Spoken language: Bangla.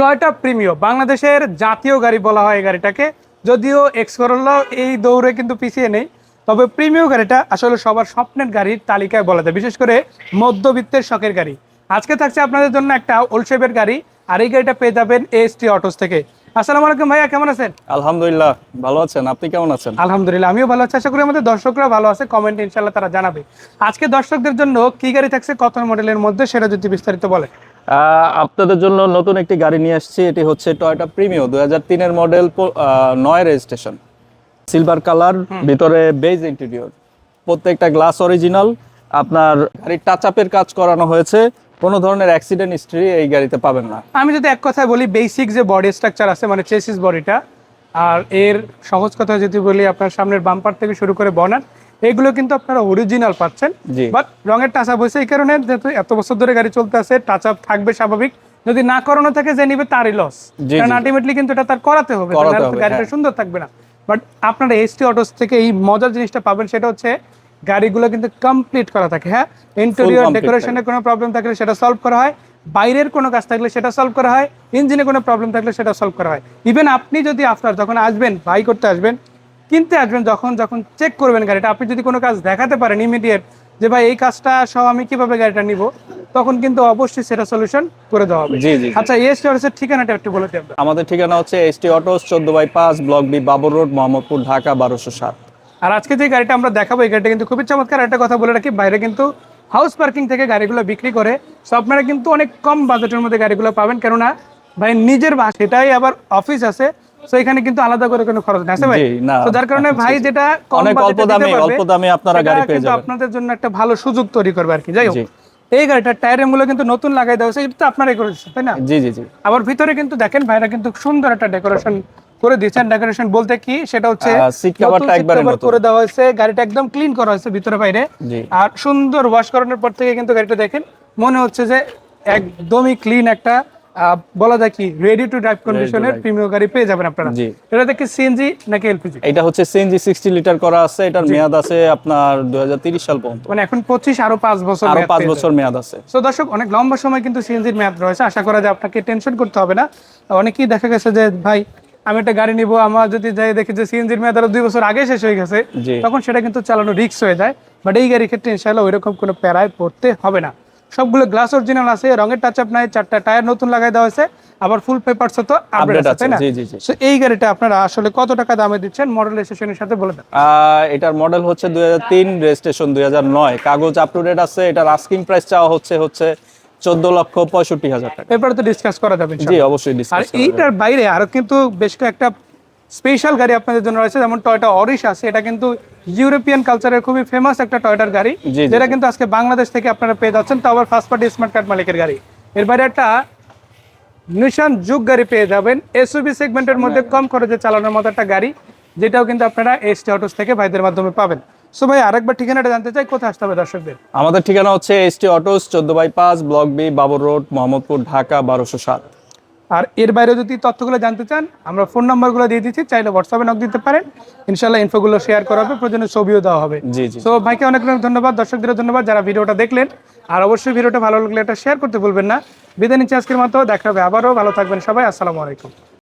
টয়টা প্রিমিও বাংলাদেশের জাতীয় গাড়ি বলা হয় এই গাড়িটাকে। যদিও এক্স এই দৌড়ে কিন্তু পিছিয়ে নেই। তবে প্রিমিয় গাড়িটা আসলে সবার স্বপ্নের গাড়ির তালিকায় বলা যায়। বিশেষ করে মধ্যবিত্তের শখের গাড়ি। আজকে থাকছে আপনাদের জন্য একটা ওলশেপের গাড়ি। আর এই গাড়িটা পেয়ে যাবেন এএসটি অটোস থেকে। আসসালামু আলাইকুম ভাইয়া কেমন আছেন? আলহামদুলিল্লাহ ভালো আছেন। আপনি কেমন আছেন? আলহামদুলিল্লাহ আমিও ভালো আছি। আশা করি আমাদের দর্শকরা ভালো আছে। কমেন্ট ইনশাল্লাহ তারা জানাবে। আজকে দর্শকদের জন্য কি গাড়ি থাকছে কত মডেলের মধ্যে সেটা যদি বিস্তারিত বলে আহ, আপনাদের জন্য নতুন একটি গাড়ি নিয়ে আসছি। এটি হচ্ছে টয়োটা প্রিমিও দুই হাজার তিনের মডেল নয় রেজিস্ট্রেশন সিলভার কালার ভিতরে বেজ ইন্টেরিয়র প্রত্যেকটা গ্লাস অরিজিনাল আপনার গাড়ির টাচ আপের কাজ করানো হয়েছে। কোনো ধরনের অ্যাক্সিডেন্ট হিস্ট্রি এই গাড়িতে পাবেন না। আমি যদি এক কথায় বলি বেসিক যে বডি স্ট্রাকচার আছে মানে চেসিস বডিটা আর এর সহজ কথা যদি বলি আপনার সামনের বাম্পার থেকে শুরু করে বনার এগুলো কিন্তু আপনারা অরিজিনাল পাচ্ছেন। বাট রঙের টাচ আপ হয়েছে এই কারণে যেহেতু এত বছর ধরে গাড়ি চলতে আছে টাচ আপ থাকবে স্বাভাবিক। যদি না করানো থাকে যে নিবে তারই লস কারণ আলটিমেটলি কিন্তু এটা তার করাতে হবে। গাড়িটা হ্যাঁ। সুন্দর থাকবে না। বাট আপনারা এসটি অটোস থেকে এই মজার জিনিসটা পাবেন সেটা হচ্ছে গাড়িগুলো কিন্তু কমপ্লিট করা থাকে হ্যাঁ? ইন্টেরিয়র ডেকোরেশনে কোনো প্রবলেম থাকলে সেটা সলভ করা হয়। বাইরের কোনো কাজ থাকলে সেটা সলভ করা হয়। ইঞ্জিনে কোনো প্রবলেম থাকলে সেটা সলভ করা হয়। ইভেন আপনি যদি আপনার যখন আসবেন বাই করতে আসবেন কিনতে আসবেন যখন যখন চেক করবেন গাড়িটা। আপনি যদি কোনো কাজ দেখাতে পারেন ইমিডিয়েট যে ভাই এই কাজটা সহ আমি কীভাবে গাড়িটা নিব? তখন কিন্তু অবশ্যই সেটা সলিউশন করে দেওয়া হবে। জি জি আচ্ছা এস টিআরএস ঠিকানাটা একটু বলে দিই আমাদের ঠিকানা হচ্ছে এসটি অটোস চোদ্দ বাই পাঁচ block B Babar road Mohammadpur Dhaka বারোশো সাত। আর আজকে যে গাড়িটা আমরা দেখাবো এই গাড়িটা কিন্তু খুবই চমৎকার। একটা কথা বলে রাখি বাইরে কিন্তু হাউস পার্কিং থেকে গাড়িগুলো বিক্রি করে সো আপনারা কিন্তু অনেক কম বাজেটের মধ্যে গাড়িগুলো পাবেন। কেননা ভাই নিজের বাস সেটাই আবার অফিস আছে। তো এখানে কিন্তু আলাদা করে কোনো খরচ নেই ভাই? তো যার কারণে ভাই যেটা অনেক অল্প দামে অল্প দামে আপনারা গাড়ি পেয়ে যাবেন। আপনাদের জন্য একটা ভালো সুযোগ তৈরি করবে আর কি। যাই হোক এই গাড়িটার টায়ারের মূল্য কিন্তু নতুন লাগাই দেওয়া হয়েছে এটা তো আপনারাই তাই না? জি জি জি। আবার ভিতরে কিন্তু দেখেন ভাইরা কিন্তু সুন্দর একটা ডেকোরেশন করে দিয়েছেন। ডেকোরেশন বলতে কি? সেটা হচ্ছে আহ, seat cover নতুন টা seat একবারে নতুন। করে দেওয়া হয়েছে গাড়িটা একদম ক্লিন করা হয়েছে ভিতরে বাইরে। আর সুন্দর ওয়াশ করানোর পর থেকে কিন্তু গাড়িটা দেখেন মনে হচ্ছে যে একদমই ক্লিন একটা বলা যায় কি রেডি টু ড্রাইভ কন্ডিশনের প্রিমিয়াম গাড়ি পেয়ে যাবেন আপনারা। জি। এটা দেখে সিএনজি নাকি এলপিজি এটা হচ্ছে সিএনজি সিক্সটি লিটার করা আছে এটার মেয়াদ আছে আপনার দুই সাল পর্যন্ত। মানে এখন পঁচিশ আরও পাঁচ বছর আরও মেয়াদ পাঁচ পেয়ে বছর মেয়াদ আছে। সো দর্শক অনেক লম্বা সময় কিন্তু সিএনজির মেয়াদ রয়েছে আশা করা যায় আপনাকে টেনশন করতে হবে না। অনেকেই দেখা গেছে যে ভাই আমি একটা গাড়ি নিব আমার যদি যাই দেখি যে সিএনজির মেয়াদ আরও দুই বছর আগে শেষ হয়ে গেছে তখন সেটা কিন্তু চালানো রিস্ক হয়ে যায়। বাট এই গাড়ির ক্ষেত্রে ইনশাল্লাহ ওইরকম কোনো প্যারায় পড়তে হবে না। সবগুলো গ্লাস অরিজিনাল আছে রঙের টাচ আপ নাই চারটা টায়ার নতুন লাগাই দেওয়া হয়েছে আবার ফুল পেপারস তো আপডেট আপডেট আছে না? সো এই গাড়িটা আপনারা আসলে কত টাকা দামে দিচ্ছেন? মডেল স্টেশনের সাথে বলে দেন। এটার মডেল হচ্ছে দুই হাজার তিন রেজিস্ট্রেশন দুই হাজার নয়। কাগজ আপ টু ডেট আছে এটার আস্কিং প্রাইস চাওয়া হচ্ছে হচ্ছে চোদ্দ লক্ষ পঁয়ষট্টি হাজার টাকা। এরপরে তো ডিসকাস করা যাবে জি। অবশ্যই আর এইটার বাইরে আরও কিন্তু বেশ কয়েকটা স্পেশাল গাড়ি আপনাদের জন্য রয়েছে যেমন টয়টা অরিশ আছে। এটা কিন্তু ইউরোপিয়ান কালচারের খুবই ফেমাস একটা টয়টার গাড়ি যেটা কিন্তু আজকে বাংলাদেশ থেকে আপনারা পেয়ে যাচ্ছেন তো আবার ফার্স্ট পার্টি স্মার্ট কার্ড মালিকের গাড়ি। এর বাইরে একটা নিশান যুগ গাড়ি পেয়ে যাবেন। এসইবি সেগমেন্টের মধ্যে কম খরচে চালানোর মতো একটা গাড়ি যেটাও কিন্তু আপনারা এসটি অটোস থেকে ভাইদের মাধ্যমে পাবেন। সো ভাই আরেকবার ঠিকানাটা জানতে চাই কোথায় আসতে হবে দর্শকদের? আমাদের ঠিকানা হচ্ছে এসটি অটোস চোদ্দ বাই পাঁচ block B Babar road Mohammadpur Dhaka বারোশো সাত। আর এর বাইরে যদি তথ্যগুলো জানতে চান আমরা ফোন নাম্বারগুলো দিয়ে দিচ্ছি চাইলে হোয়াটসঅ্যাপে নক দিতে পারেন। ইনশাল্লাহ ইনফোগুলো শেয়ার করা হবে প্রয়োজনে ছবিও দেওয়া হবে। জি জি। তো ভাইকে অনেক অনেক ধন্যবাদ দর্শকদের ধন্যবাদ যারা ভিডিওটা দেখলেন। আর অবশ্যই ভিডিওটা ভালো লাগলে এটা শেয়ার করতে ভুলবেন না। বিদায় নিচ্ছি আজকের মতো দেখা হবে আবারও ভালো থাকবেন সবাই আসসালামু আলাইকুম।